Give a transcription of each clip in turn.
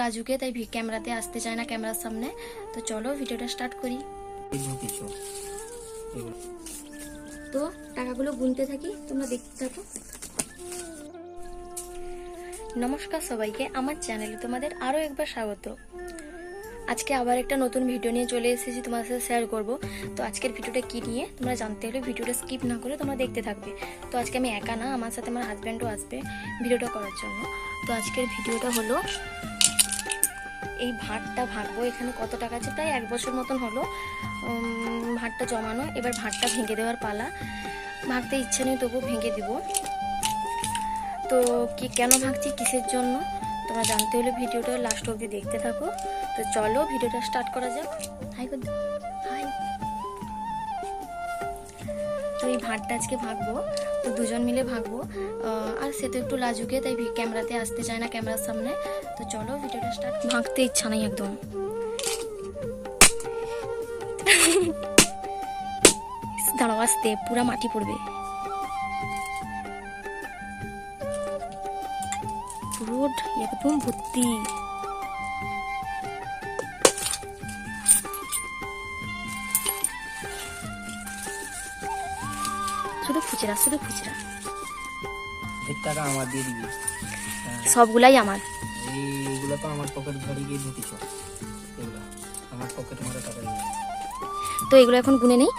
লাজুকে, তাই ক্যামেরাতে আসতে চায় না ক্যামেরার সামনে। তো চলো ভিডিওটা স্টার্ট করি। তো টাকাগুলো গুনতে থাকি, তোমরা দেখতে থাকো। নমস্কার সবাইকে, আমার চ্যানেলে তোমাদের আরও একবার স্বাগত। আজকে আবার একটা নতুন ভিডিও নিয়ে চলে এসেছি, তোমাদের সাথে শেয়ার করব। তো আজকের ভিডিওটা কি নিয়ে, তোমরা জানতে হলে ভিডিওটা স্কিপ না করে তোমরা দেখতে থাকবে। তো আজকে আমি একা না, আমার সাথে আমার হাজব্যান্ডও আসবে ভিডিওটা করার জন্য। তো আজকের ভিডিওটা হলো এই ভাতটা ভাগবো, এখানে কত টাকা আছে? প্রায় এক বছর মতন হলো ভাতটা জমানো। এবার ভাতটা ভেঙে দেওয়ার পালা। ভাগতে ইচ্ছে নেই তবু ভেঙে দিব। তো কি, কেন ভাগছি, কিসের জন্য? তোমরা জানতে হলে ভিডিওটা লাস্ট অবধি দেখতে থাকো। তো চলো, ভিডিওটা স্টার্ট করা যাক। Hi hi. তো এই ভাতটা আজকে ভাগবো। তো দুজন মিলে ভাগবো। আর সে তো একটু লাজুকে, তাই ক্যামেরাতে আসতে চায় না ক্যামেরার সামনে। তো চলো ভিডিওটা স্টার্ট ভাগতে ইচ্ছা নাই একদম। দাঁড়াও আসতে পুরা মাটি পড়বে। রোড একদম ভর্তি। শুধু খুচরা শুধু খুচরা। আমার দিয়ে দিবি। সবগুলাই আমার। এইগুলো তো আমার পকেট ধরে গিয়ে ঢুকেছো। এগুলো আমার পকেট মারা টাকা দিয়ে। তো এগুলো এখন গুনে নেই?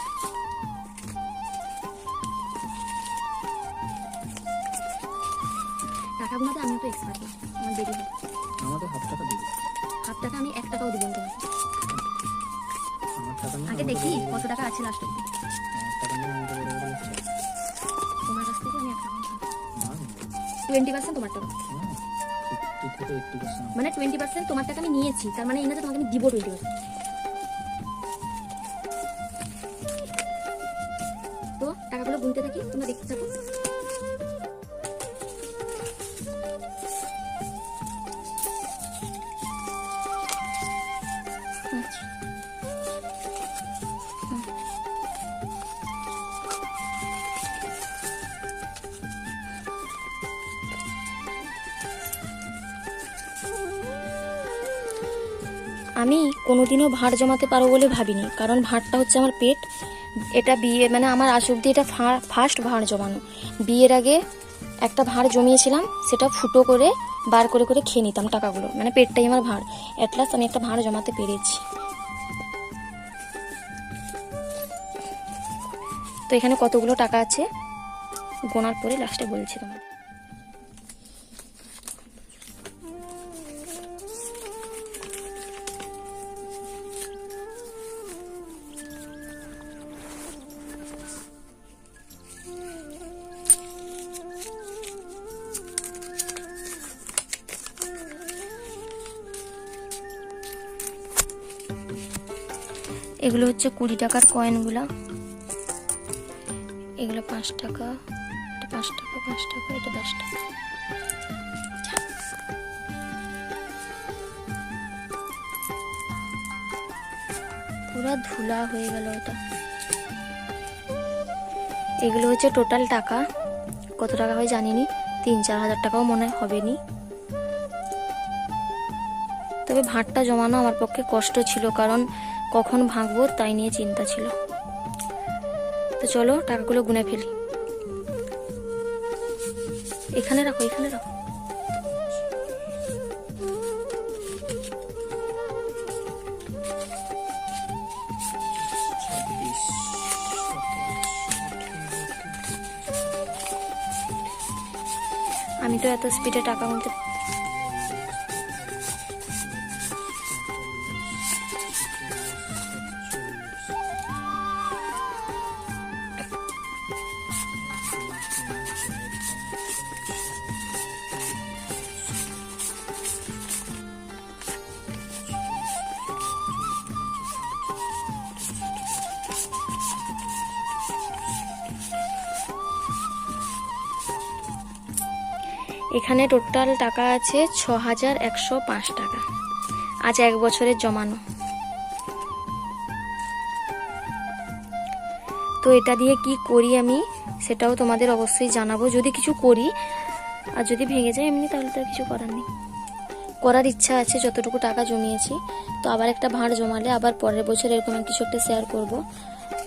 টাকা গুনাতে আমি তো এক্সপার্ট না আমার দেরি হয়। আমাদের হাফ টাকা দিবি হাফ টাকা আমি এক টাকাও দিব তোমাকে। আগে দেখি কত টাকা আছে লাস্ট। তোমার কাছ থেকে আমি এক টাকা টোয়েন্টি পার্সেন্ট তোমার টাকা। মানে টোয়েন্টি পার্সেন্ট তোমার টাকা আমি নিয়েছি, তার মানে এই তোমাকে আমি দিব টোয়েন্টি পার্সেন্ট তো টাকাগুলো গুনতে থাকি, তোমরা দেখতে থাকো। আচ্ছা। আমি কোনোদিনও ভাঁড় জমাতে পারব বলে ভাবিনি, কারণ ভাঁড়টা হচ্ছে আমার পেট। এটা বিয়ে মানে আমার আজ অব্দি এটা ফার্স্ট ভাঁড় জমানো। বিয়ের আগে একটা ভাঁড় জমিয়েছিলাম, সেটা ফুটো করে, বার করে করে খেয়ে নিতাম টাকাগুলো মানে পেটটাই আমার ভাঁড় অ্যাটলাস্ট আমি একটা ভাঁড় জমাতে পেরেছি। তো এখানে কতগুলো টাকা আছে? গোনার পরে লাস্টে বলছি তোমার এগুলো হচ্ছে কুড়ি টাকার কয়েনগুলো এগুলো পাঁচ টাকা, এটা পাঁচ টাকা পাঁচ টাকা, এটা দশ টাকা। পুরো ধুলা হয়ে গেল ওটা এগুলো হচ্ছে টোটাল টাকা। কত টাকা হয় জানিনি। তিন, চার হাজার টাকাও মনে হবে নি তবে ভাঁড়টা জমানো আমার পক্ষে কষ্ট ছিল কারণ কখন ভাঙবো তাই নিয়ে চিন্তা ছিল। তো চলো টাকাগুলো গুনে ফেলি। এখানে রাখো এখানে রাখো। আমি তো এত স্পিডে টাকা গুনতে এখানে টোটাল টাকা আছে ছ হাজার একশো পাঁচ টাকা। আজ এক বছরের জমানো। তো এটা দিয়ে কি করি আমি, সেটাও তোমাদের অবশ্যই জানাব। যদি কিছু করি, আর যদি ভেঙে যায় এমনি, তাহলে তো কিছু করার নেই। করার ইচ্ছা আছে, যতটুকু টাকা জমিয়েছি। তো আবার একটা ভাঁড় জমালে, আবার পরের বছর এরকম কিছু একটা শেয়ার করব।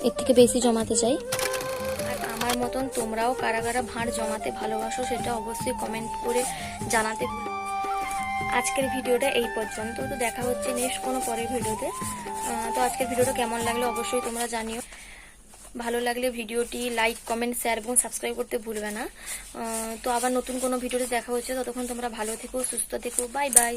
এর থেকে বেশি জমাতে চাই। আমার মতন তোমরাও কারা কারা ভাঁড় জমাতে ভালোবাসো সেটা অবশ্যই কমেন্ট করে জানাতে আজকের ভিডিওটা এই পর্যন্ত। তো দেখা হচ্ছে নেক্সট কোনো পরের ভিডিওতে। তো আজকের ভিডিওটা কেমন লাগল অবশ্যই তোমরা জানিও। ভালো লাগলে ভিডিওটি লাইক কমেন্ট শেয়ার এবং সাবস্ক্রাইব করতে ভুলবে না। তো আবার নতুন কোনো ভিডিওতে দেখা হচ্ছে। ততক্ষণ তোমরা ভালো থেকো, সুস্থ থেকো। Bye bye